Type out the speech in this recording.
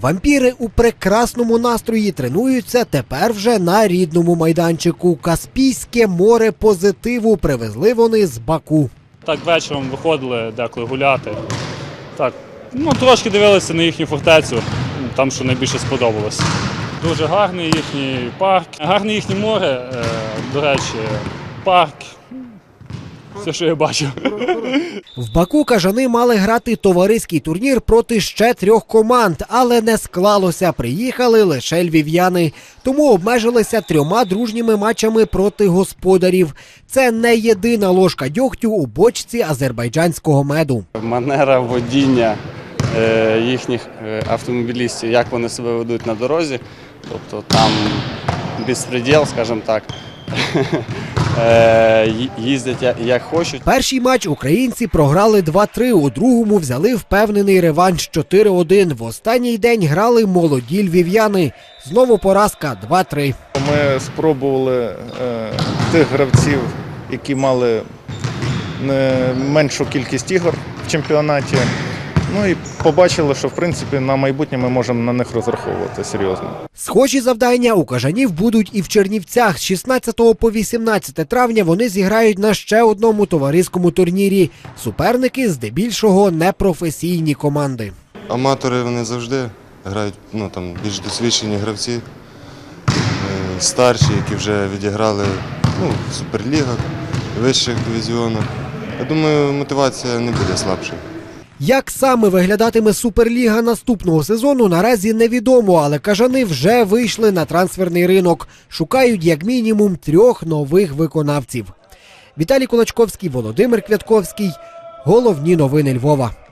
Вампіри у прекрасному настрої тренуються тепер вже на рідному майданчику. Каспійське море позитиву привезли вони з Баку. Так вечором виходили деколи гуляти. Так, ну трошки дивилися на їхню фортецю, там що найбільше сподобалось. Дуже гарний їхній парк, гарне їхнє море, е, до речі, парк. Все, що я бачив. В Баку кажани мали грати товариський турнір проти ще трьох команд, але не склалося. Приїхали лише львів'яни, тому обмежилися трьома дружніми матчами проти господарів. Це не єдина ложка дьогтю у бочці азербайджанського меду. манера водіння е, їхніх е, автомобілістів, як вони себе ведуть на дорозі. Тобто там безпреділ, скажімо так. Е, Їздять як хочуть. Перший матч українці програли 2-3, у другому взяли впевнений реванш 4-1. В останній день грали молоді львів'яни. Знову поразка 2-3. Ми спробували е, тих гравців, які мали не меншу кількість ігор в чемпіонаті. Ну і побачили, що в принципі на майбутнє ми можемо на них розраховувати серйозно. Схожі завдання у кажанів будуть і в Чернівцях. З 16 по 18 травня вони зіграють на ще одному товариському турнірі. Суперники здебільшого непрофесійні команди. Аматори вони завжди грають ну, там, більш досвідчені гравці, е, старші, які вже відіграли ну, в суперлігах, вищих дивізіонах. Я думаю, мотивація не буде слабшою. Як саме виглядатиме Суперліга наступного сезону, наразі невідомо, але кажани вже вийшли на трансферний ринок. Шукають як мінімум трьох нових виконавців. Віталій Кулачковський, Володимир Квятковський. Головні новини Львова.